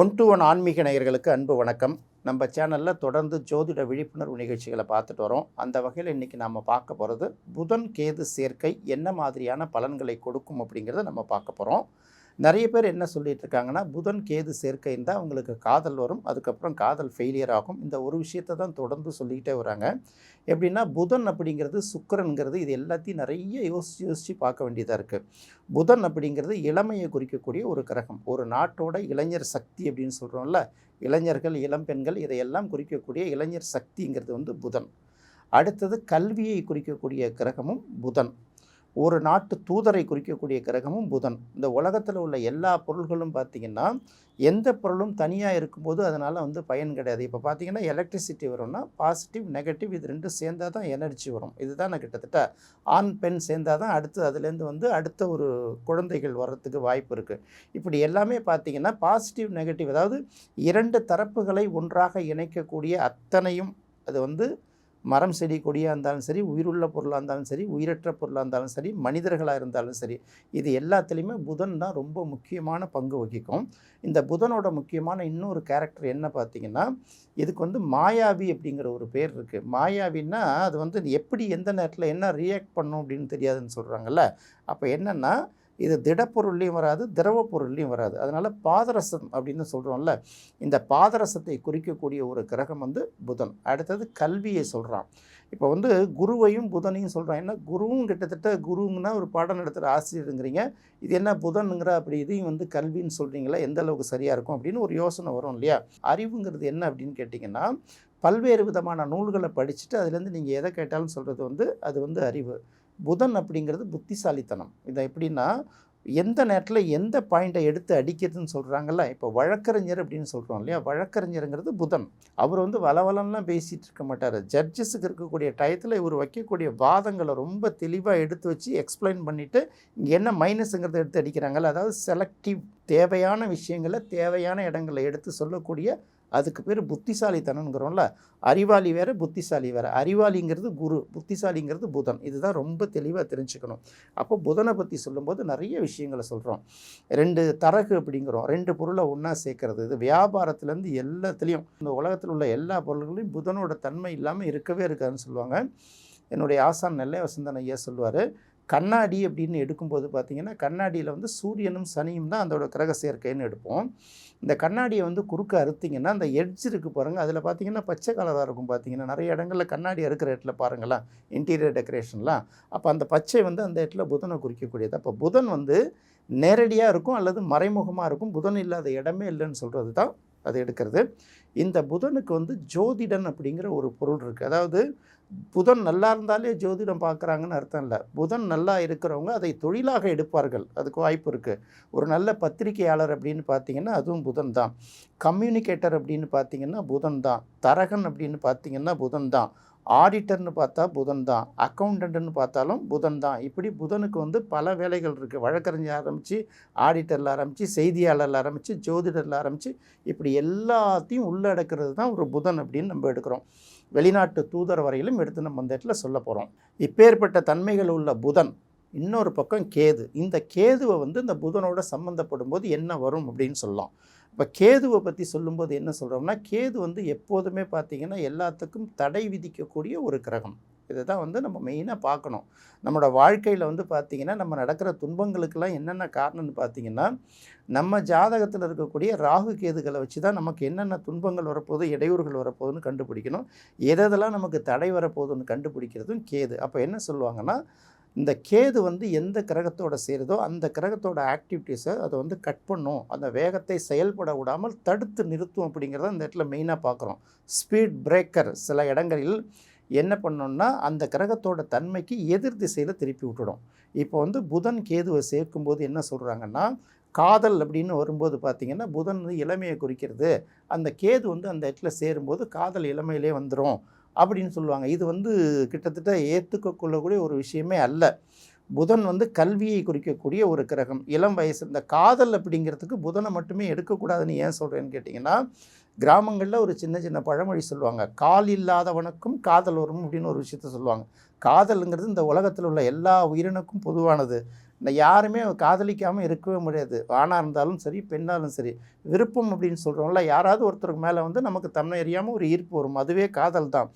One to one ஆன்மீக நேயர்களுக்கு அன்பு வணக்கம். நம்ம சேனலில் தொடர்ந்து ஜோதிட விழிப்புணர்வு நிகழ்ச்சிகளை பார்த்துட்டு வரோம். அந்த வகையில் இன்றைக்கி நம்ம பார்க்க போகிறது புதன் கேது சேர்க்கை என்ன மாதிரியான பலன்களை கொடுக்கும் அப்படிங்கிறத நம்ம பார்க்க போகிறோம் நிறைய பேர் என்ன சொல்லிட்டு இருக்காங்கன்னா புதன் கேது சேர்க்கை இருந்தால் அவங்களுக்கு காதல் வரும். அதுக்கப்புறம் காதல் ஃபெயிலியர் ஆகும். இந்த ஒரு விஷயத்தை தான் தொடர்ந்து சொல்லிக்கிட்டே வராங்க. எப்படின்னா புதன் அப்படிங்கிறது சுக்கரனுங்கிறது இது எல்லாத்தையும் நிறைய யோசித்து யோசித்து பார்க்க வேண்டியதாக இருக்குது புதன் அப்படிங்கிறது இளமையை குறிக்கக்கூடிய ஒரு கிரகம். ஒரு நாட்டோட இளைஞர் சக்தி அப்படின்னு சொல்கிறோம்ல இளைஞர்கள் இளம்பெண்கள் இதையெல்லாம் குறிக்கக்கூடிய இளைஞர் சக்திங்கிறது வந்து புதன். அடுத்தது கல்வியை குறிக்கக்கூடிய கிரகமும் புதன். ஒரு நாட்டு தூதரை குறிக்கக்கூடிய கிரகமும் புதன். இந்த உலகத்தில் உள்ள எல்லா பொருள்களும் பார்த்திங்கன்னா எந்த பொருளும் தனியாக இருக்கும்போது அதனால் வந்து பயன் கிடையாது. இப்போ பார்த்தீங்கன்னா எலக்ட்ரிசிட்டி வரும்னா பாசிட்டிவ் நெகட்டிவ் இது ரெண்டும் சேர்ந்தால் தான் எனர்ஜி வரும். இதுதான் கிட்டத்தட்ட ஆண் பெண் சேர்ந்தால் தான் அடுத்து அதுலேருந்து வந்து அடுத்த ஒரு குழந்தைகள் வர்றதுக்கு வாய்ப்பு இருக்குது இப்படி எல்லாமே பார்த்தீங்கன்னா பாசிட்டிவ் நெகட்டிவ் அதாவது இரண்டு தரப்புகளை ஒன்றாக இணைக்கக்கூடிய அத்தனையும் அது வந்து மரம் செடி கொடியாக இருந்தாலும் சரி உயிருள்ள பொருளாக இருந்தாலும் சரி உயிரற்ற பொருளாக இருந்தாலும் சரி மனிதர்களாக இருந்தாலும் சரி இது எல்லாத்துலேயுமே புதன் தான் ரொம்ப முக்கியமான பங்கு வகிக்கும். இந்த புதனோட முக்கியமான இன்னொரு கேரக்டர் என்ன பார்த்தீங்கன்னா இதுக்கு வந்து மாயாவி அப்படிங்கிற ஒரு பேர் இருக்குது மாயாவின்னா அது வந்து எப்படி எந்த நேரத்தில் என்ன ரியாக்ட் பண்ணும் அப்படின்னு தெரியாதுன்னு சொல்கிறாங்கல்ல அப்போ என்னென்னா இது திடப்பொருள்லையும் வராது திரவ பொருள்லையும் வராது. அதனால் பாதரசம் அப்படின்னு சொல்கிறோம்ல இந்த பாதரசத்தை குறிக்கக்கூடிய ஒரு கிரகம் வந்து புதன். அடுத்தது கல்வியை சொல்கிறான் இப்போ வந்து குருவையும் புதனையும் சொல்கிறான் என்ன? குருவும் கிட்டத்தட்ட குருங்கன்னா ஒரு பாடம் நடத்துகிற ஆசிரியருங்கிறீங்க. இது என்ன புதனுங்கிற அப்படி இதையும் வந்து கல்வின்னு சொல்கிறீங்களா எந்த அளவுக்கு சரியாக இருக்கும் அப்படின்னு ஒரு யோசனை வரும் இல்லையா? அறிவுங்கிறது என்ன அப்படின்னு கேட்டிங்கன்னா பல்வேறு விதமான நூல்களை படிச்சுட்டு அதுலேருந்து நீங்கள் எதை கேட்டாலும் சொல்கிறது வந்து அது வந்து அறிவு. புதன் அப்படிங்கிறது புத்திசாலித்தனம். இதை எப்படின்னா எந்த நேரத்தில் எந்த பாயிண்ட்டை எடுத்து அடிக்கிறதுன்னு சொல்கிறாங்கல்ல இப்போ வழக்கறிஞர் அப்படின்னு சொல்கிறோம் இல்லையா? வழக்கறிஞருங்கிறது புதன். அவர் வந்து வளவலம்லாம் பேசிகிட்டு இருக்க மாட்டார். ஜட்ஜஸுக்கு இருக்கக்கூடிய டயத்தில் இவர் வைக்கக்கூடிய வாதங்களை ரொம்ப தெளிவாக எடுத்து வச்சு எக்ஸ்பிளைன் பண்ணிவிட்டு இங்கே என்ன மைனஸுங்கிறத எடுத்து அடிக்கிறாங்கல்ல அதாவது செலக்டிவ் தேவையான விஷயங்களை தேவையான இடங்களை எடுத்து சொல்லக்கூடிய அதுக்கு பேர் புத்திசாலித்தனங்கிறோம்ல அறிவாளி வேறு புத்திசாலி வேறு. அறிவாளிங்கிறது குரு புத்திசாலிங்கிறது புதன். இதுதான் ரொம்ப தெளிவாக தெரிஞ்சுக்கணும். அப்போ புதனை பற்றி சொல்லும்போது நிறைய விஷயங்களை சொல்கிறோம் ரெண்டு தரகு அப்படிங்கிறோம். ரெண்டு பொருளை ஒன்றா சேர்க்கறது. இது வியாபாரத்துலேருந்து எல்லாத்துலேயும் இந்த உலகத்தில் உள்ள எல்லா பொருள்களையும் புதனோட தன்மை இல்லாமல் இருக்கவே இருக்காதுன்னு சொல்லுவாங்க. என்னுடைய ஆசான் நெல்லை வசந்தன் ஐயா சொல்லுவார் கண்ணாடி அப்படின்னு எடுக்கும்போது பார்த்திங்கன்னா கண்ணாடியில் வந்து சூரியனும் சனியும் தான் அதோட கிரக சேர்க்கைன்னு எடுப்போம். இந்த கண்ணாடியை வந்து குறுக்க அறுத்திங்கன்னா அந்த எட்ஜ் இருக்குது பாருங்கள் அதில் பார்த்தீங்கன்னா பச்சை கலராக இருக்கும் பார்த்தீங்கன்னா நிறைய இடங்களில் கண்ணாடி அறுக்கிற இடத்துல பாருங்களேன் இன்டீரியர் டெக்கரேஷன்லாம் அப்போ அந்த பச்சை வந்து அந்த இடத்துல புதனை குறிக்கக்கூடியது. அப்போ புதன் வந்து நேரடியாக இருக்கும் அல்லது மறைமுகமாக இருக்கும். புதன் இல்லாத இடமே இல்லைன்னு சொல்கிறது தான் அது எடுக்கிறது. இந்த புதனுக்கு வந்து ஜோதிடன் அப்படிங்கிற ஒரு பொருள் இருக்குது அதாவது புதன் நல்லா இருந்தாலே ஜோதிடம் பார்க்குறாங்கன்னு அர்த்தம் இல்லை. புதன் நல்லா இருக்கிறவங்க அதை தொழிலாக எடுப்பார்கள். அதுக்கு வாய்ப்பு இருக்குது ஒரு நல்ல பத்திரிகையாளர் அப்படின்னு பார்த்தீங்கன்னா அதுவும் புதன் தான். கம்யூனிகேட்டர் அப்படின்னு பார்த்தீங்கன்னா புதன் தான். தரகன் அப்படின்னு பார்த்தீங்கன்னா புதன் தான். ஆடிட்டர்னு பார்த்தா புதன் தான். அக்கௌண்டன்ட்னு பார்த்தாலும் புதன் தான். இப்படி புதனுக்கு வந்து பல வேலைகள் இருக்குது வழக்கறிஞர் ஆரம்பித்து ஆடிட்டரில் ஆரம்பித்து செய்தியாளரில் ஆரம்பித்து ஜோதிடரில் ஆரம்பித்து இப்படி எல்லாத்தையும் உள்ளடக்கிறது தான் ஒரு புதன் அப்படின்னு நம்ம எடுக்கிறோம். வெளிநாட்டு தூதர் வரையிலும் எடுத்து நம்ம அந்த இடத்துல சொல்ல போகிறோம் இப்பேற்பட்ட தன்மைகள் உள்ள புதன் இன்னொரு பக்கம் கேது. இந்த கேதுவை வந்து இந்த புதனோட சம்மந்தப்படும் போது என்ன வரும் அப்படின்னு சொல்லலாம். இப்போ கேதுவை பற்றி சொல்லும்போது என்ன சொல்கிறோம்னா கேது வந்து எப்போதுமே பார்த்திங்கன்னா எல்லாத்துக்கும் தடை விதிக்கக்கூடிய ஒரு கிரகம். இதை தான் வந்து நம்ம மெயினாக பார்க்கணும். நம்மளோட வாழ்க்கையில் வந்து பார்த்திங்கன்னா நம்ம நடக்கிற துன்பங்களுக்கெல்லாம் என்னென்ன காரணம்னு பார்த்திங்கன்னா நம்ம ஜாதகத்தில் இருக்கக்கூடிய ராகு கேதுகளை வச்சு தான் நமக்கு என்னென்ன துன்பங்கள் வரப்போகுது இடையூறுகள் வரப்போகுதுன்னு கண்டுபிடிக்கணும். எதெல்லாம் நமக்கு தடை வரப்போகுதுன்னு கண்டுபிடிக்கிறதும் கேது. அப்போ என்ன சொல்லுவாங்கன்னா இந்த கேது வந்து எந்த கிரகத்தோட சேருதோ அந்த கிரகத்தோட ஆக்டிவிட்டீஸை அதை வந்து கட் பண்ணும். அந்த வேகத்தை செயல்பட விடாமல் தடுத்து நிறுத்தும் அப்படிங்கிறத இந்த இடத்துல மெயினாக பார்க்குறோம். ஸ்பீட் பிரேக்கர் சில இடங்களில் என்ன பண்ணோம்னா அந்த கிரகத்தோட தன்மைக்கு எதிர் திசையில் திருப்பி விட்டுடும். இப்போ வந்து புதன் கேதுவை சேர்க்கும்போது என்ன சொல்கிறாங்கன்னா காதல் அப்படின்னு வரும்போது பார்த்திங்கன்னா புதன் வந்து இளமையை குறிக்கிறது. அந்த கேது வந்து அந்த இடத்துல சேரும்போது காதல் இளமையிலே வந்துடும் அப்படின்னு சொல்லுவாங்க. இது வந்து கிட்டத்தட்ட ஏற்றுக்கொள்ளக்கூடிய ஒரு விஷயமே அல்ல. புதன் வந்து கல்வியை குறிக்கக்கூடிய ஒரு கிரகம். இளம் வயசு இந்த காதல் அப்படிங்கிறதுக்கு புதனை மட்டுமே எடுக்கக்கூடாதுன்னு ஏன் சொல்கிறேன்னு கேட்டிங்கன்னா கிராமங்களில் ஒரு சின்ன சின்ன பழமொழி சொல்லுவாங்க. கால் இல்லாதவனுக்கும் காதல் வரும் அப்படின்னு ஒரு விஷயத்த சொல்லுவாங்க. காதலுங்கிறது இந்த உலகத்தில் உள்ள எல்லா உயிரினுக்கும் பொதுவானது. இந்த யாருமே காதலிக்காமல் இருக்கவே முடியாது. ஆணாக இருந்தாலும் சரி பெண்ணாலும் சரி. விருப்பம் அப்படின்னு சொல்கிறோம்ல யாராவது ஒருத்தருக்கு மேலே வந்து நமக்கு தன்மை அறியாமல் ஒரு ஈர்ப்பு வரும். அதுவே காதல் தான்.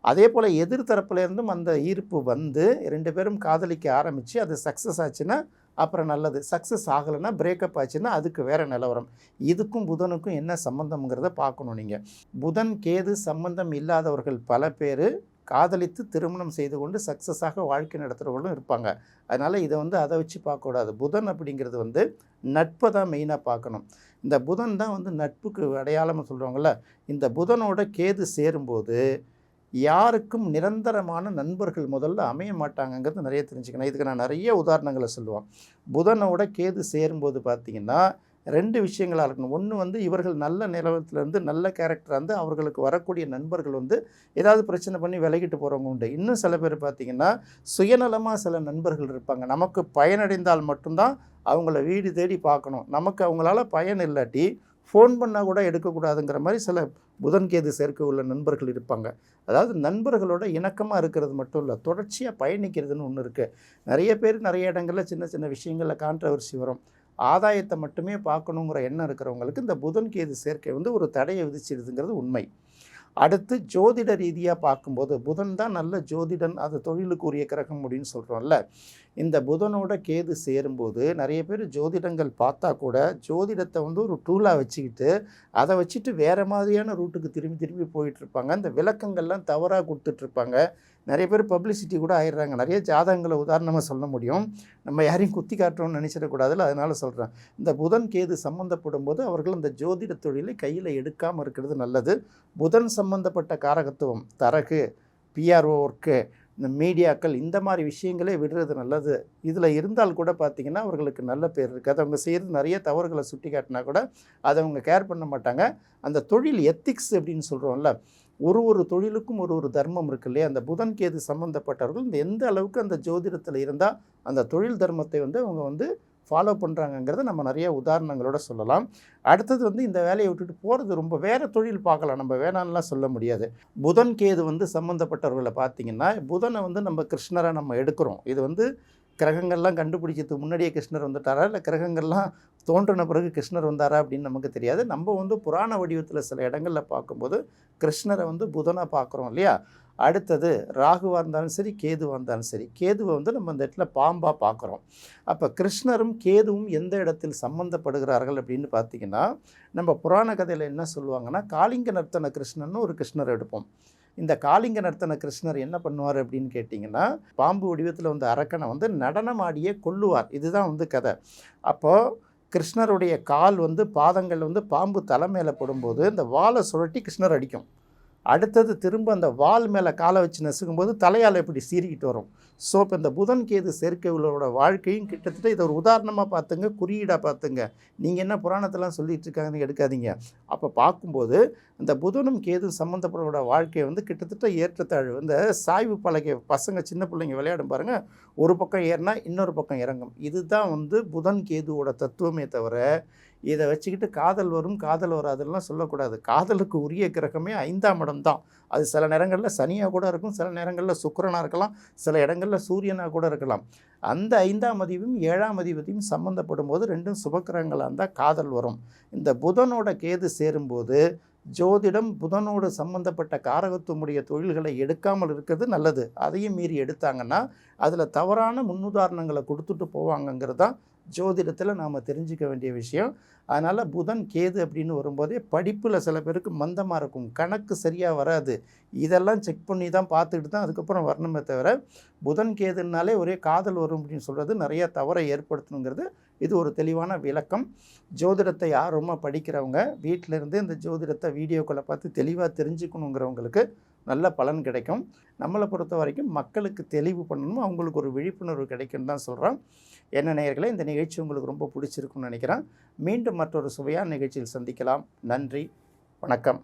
அதே போல் எதிர்த்தரப்புலேருந்தும் அந்த ஈர்ப்பு வந்து ரெண்டு பேரும் காதலிக்க ஆரம்பித்து அது சக்ஸஸ் ஆச்சுன்னா அப்புறம் நல்லது. சக்ஸஸ் ஆகலைன்னா பிரேக்கப் ஆச்சுன்னா அதுக்கு வேறு நிலவரம். இதுக்கும் புதனுக்கும் என்ன சம்மந்தம்ங்கிறத பார்க்கணும் நீங்கள் புதன் கேது சம்பந்தம் இல்லாதவர்கள் பல பேர் காதலித்து திருமணம் செய்து கொண்டு சக்ஸஸாக வாழ்க்கை நடத்துகிறவர்களும் இருப்பாங்க. அதனால் இதை வந்து அதை வச்சு பார்க்கக்கூடாது. புதன் அப்படிங்கிறது வந்து நட்பை தான் மெயினாக பார்க்கணும். இந்த புதன் தான் வந்து நட்புக்கு அடையாளம்னு சொல்கிறவங்கள இந்த புதனோட கேது சேரும்போது யாருக்கும் நிரந்தரமான நண்பர்கள் முதல்ல அமைய மாட்டாங்கங்கிறது நிறைய தெரிஞ்சுக்கணும். இதுக்கு நான் நிறைய உதாரணங்களை சொல்லுவேன். புதனோட கேது சேரும்போது பார்த்திங்கன்னா ரெண்டு விஷயங்களாக இருக்கணும். ஒன்று வந்து இவர்கள் நல்ல நிலவரத்துலேருந்து நல்ல கேரக்டராக இருந்து அவர்களுக்கு வரக்கூடிய நண்பர்கள் வந்து ஏதாவது பிரச்சனை பண்ணி விலகிட்டு போகிறவங்க உண்டு. இன்னும் சில பேர் பார்த்திங்கன்னா சுயநலமாக சில நண்பர்கள் இருப்பாங்க. நமக்கு பயனடைந்தால் மட்டும்தான் அவங்கள வீடு தேடி பார்க்கணும். நமக்கு அவங்களால பயன் இல்லாட்டி ஃபோன் பண்ணால் கூட எடுக்கக்கூடாதுங்கிற மாதிரி சில புதன்கேது சேர்க்கை உள்ள நண்பர்கள் இருப்பாங்க. அதாவது நண்பர்களோட இணக்கமாக இருக்கிறது மட்டும் இல்லை தொடர்ச்சியாக பயணிக்கிறதுன்னு ஒன்று இருக்குது நிறைய பேர் நிறைய இடங்களில் சின்ன சின்ன விஷயங்களில் கான்ட்ரவர்சி வரும். ஆதாயத்தை மட்டுமே பார்க்கணுங்கிற எண்ணம் இருக்கிறவங்களுக்கு இந்த புதன் கேது சேர்க்கை வந்து ஒரு தடையை விதிச்சிடுதுங்கிறது உண்மை. அடுத்து ஜோதிட ரீதியாக பார்க்கும்போது புதன் தான் நல்ல ஜோதிடன் அது தொழிலுக்குரிய கிரகம் அப்படின்னு சொல்கிறோம்ல இந்த புதனோட கேது சேரும்போது நிறைய பேர் ஜோதிடங்கள் பார்த்தா கூட ஜோதிடத்தை வந்து ஒரு டூலாக வச்சுக்கிட்டு அதை வச்சுட்டு வேறு மாதிரியான ரூட்டுக்கு திரும்பி திரும்பி போயிட்டுருப்பாங்க அந்த விளக்கங்கள்லாம் தவறாக கொடுத்துட்ருப்பாங்க நிறைய பேர் பப்ளிசிட்டி கூட ஆயிடுறாங்க. நிறைய ஜாதகங்களை உதாரணமாக சொல்ல முடியும். நம்ம யாரையும் குத்தி காட்டுறோம்னு நினச்சிடக்கூடாதுல்ல அதனால் சொல்கிறேன் இந்த புதன் கேது சம்மந்தப்படும் போது அவர்கள் இந்த ஜோதிட தொழிலை கையில் எடுக்காமல் இருக்கிறது நல்லது. புதன் சம்மந்தப்பட்ட காரகத்துவம் தரகு பிஆர்ஓ ஒர்க்கு இந்த மீடியாக்கள் இந்த மாதிரி விஷயங்களே விடுறது நல்லது. இதில் இருந்தால் கூட பார்த்திங்கன்னா அவர்களுக்கு நல்ல பேர் இருக்குது அவங்க செய்கிறது நிறைய தவறுகளை சுட்டி காட்டினா கூட அதை அவங்க கேர் பண்ண மாட்டாங்க. அந்த தொழில் எத்திக்ஸ் அப்படின்னு சொல்கிறோம்ல ஒரு ஒரு தொழிலுக்கும் ஒரு ஒரு தர்மம் இருக்கு இல்லையா? அந்த புதன் கேது சம்மந்தப்பட்டவர்கள் இந்த எந்த அளவுக்கு அந்த ஜோதிடத்தில் இருந்தால் அந்த தொழில் தர்மத்தை வந்து அவங்க வந்து ஃபாலோ பண்ணுறாங்கங்கிறத நம்ம நிறைய உதாரணங்களோட சொல்லலாம். அடுத்தது வந்து இந்த வேலையை விட்டுட்டு போகிறது ரொம்ப வேறு தொழில் பார்க்கலாம். நம்ம வேணான்லாம் சொல்ல முடியாது. புதன் கேது வந்து சம்மந்தப்பட்டவர்களை பார்த்தீங்கன்னா புதனை வந்து நம்ம கிருஷ்ணரை நம்ம எடுக்கிறோம். இது வந்து கிரகங்கள்லாம் கண்டுபிடிக்கிறதுக்கு முன்னாடியே கிருஷ்ணர் வந்துட்டாரா? இல்லை கிரகங்கள்லாம் தோன்றின பிறகு கிருஷ்ணர் வந்தாரா அப்படின்னு நமக்கு தெரியாது. நம்ம வந்து புராண வடிவத்தில் சில இடங்களில் பார்க்கும்போது கிருஷ்ணரை வந்து புதனை பார்க்குறோம் இல்லையா? அடுத்தது ராகுவாக இருந்தாலும் சரி கேதுவாக இருந்தாலும் சரி கேதுவை வந்து நம்ம இந்த இடத்துல பாம்பாக பார்க்குறோம். அப்போ கிருஷ்ணரும் கேதுவும் எந்த இடத்தில் சம்மந்தப்படுகிறார்கள் அப்படின்னு பார்த்தீங்கன்னா நம்ம புராண கதையில் என்ன சொல்லுவாங்கன்னா காளிங்க நர்த்தன கிருஷ்ணன் ஒரு கிருஷ்ணர் எடுப்போம். இந்த காளிங்க நர்த்தன கிருஷ்ணர் என்ன பண்ணுவார் அப்படின்னு கேட்டிங்கன்னா பாம்பு வடிவத்தில் வந்து அரக்கனை வந்து நடனமாடியே கொல்லுவார். இதுதான் வந்து கதை. அப்போது கிருஷ்ணருடைய கால் வந்து பாதங்கள் வந்து பாம்பு தலை மேலே படும்போது இந்த வாழை சுழட்டி கிருஷ்ணர் அடிக்கும். அடுத்தது திரும்ப அந்த வால் மேலே காலை வச்சு நெசுக்கும்போது தலையால் இப்படி சீறிக்கிட்டு வரும். ஸோ இப்போ இந்த புதன் கேது சேர்க்கை வாழ்க்கையும் கிட்டத்தட்ட இதை ஒரு உதாரணமாக பார்த்துங்க குறியீடாக பார்த்துங்க. நீங்கள் என்ன புராணத்தெல்லாம் சொல்லிகிட்டு இருக்காங்கன்னு எடுக்காதீங்க. அப்போ பார்க்கும்போது இந்த புதனும் கேதும் சம்மந்தப்பட்ட வாழ்க்கையை வந்து கிட்டத்தட்ட ஏற்றத்தாழ்வு இந்த சாய்வு பழகிய பசங்க சின்ன பிள்ளைங்க விளையாடும் பாருங்கள் ஒரு பக்கம் ஏறினா இன்னொரு பக்கம் இறங்கும். இதுதான் வந்து புதன் கேதுவோட தத்துவமே தவிர இதை வச்சுக்கிட்டு காதல் வரும் காதல் வராதுலாம் சொல்லக்கூடாது. காதலுக்கு உரிய கிரகமே ஐந்தாம் இடம் தான் அது சில நேரங்களில் சனியாக கூட இருக்கும் சில நேரங்களில் சுக்கரனாக இருக்கலாம் சில இடங்களில் சூரியனாக கூட இருக்கலாம். அந்த ஐந்தாம் அதிபதியும் ஏழாம் அதிபதியும் சம்மந்தப்படும் போது ரெண்டும் சுபக்கிரகங்களாக இருந்தால் காதல் வரும். இந்த புதனோட கேது சேரும்போது ஜோதிடம் புதனோடு சம்பந்தப்பட்ட காரகத்துவமுடைய தொழில்களை எடுக்காமல் இருக்கிறது நல்லது. அதையும் மீறி எடுத்தாங்கன்னா அதில் தவறான முன்னுதாரணங்களை கொடுத்துட்டு போவாங்கங்கிறது தான் ஜோதிடத்தில் நாம் தெரிஞ்சுக்க வேண்டிய விஷயம். அதனால் புதன் கேது அப்படின்னு வரும்போதே படிப்பில் சில பேருக்கு மந்தமாக இருக்கும். கணக்கு சரியாக வராது. இதெல்லாம் செக் பண்ணி தான் பார்த்துக்கிட்டு தான் அதுக்கப்புறம் வரணுமே தவிர புதன் கேதுனாலே ஒரே காதல் வரும் அப்படின்னு சொல்கிறது நிறைய தவறை ஏற்படுத்தணுங்கிறது இது ஒரு தெளிவான விளக்கம். ஜோதிடத்தை ஆர்வமாக படிக்கிறவங்க வீட்டிலேருந்து இந்த ஜோதிடத்தை வீடியோக்களை பார்த்து தெளிவாக தெரிஞ்சுக்கணுங்கிறவங்களுக்கு நல்ல பலன் கிடைக்கும். நம்மளை பொறுத்த வரைக்கும் மக்களுக்கு தெளிவு பண்ணணும். அவங்களுக்கு ஒரு விழிப்புணர்வு கிடைக்குன்னு தான் சொல்கிறோம் என்ன நேயர்களே இந்த நிகழ்ச்சி உங்களுக்கு ரொம்ப பிடிச்சிருக்குன்னு நினைக்கிறேன். மீண்டும் மற்றொரு சுவையான நிகழ்ச்சியில் சந்திக்கலாம். நன்றி. வணக்கம்.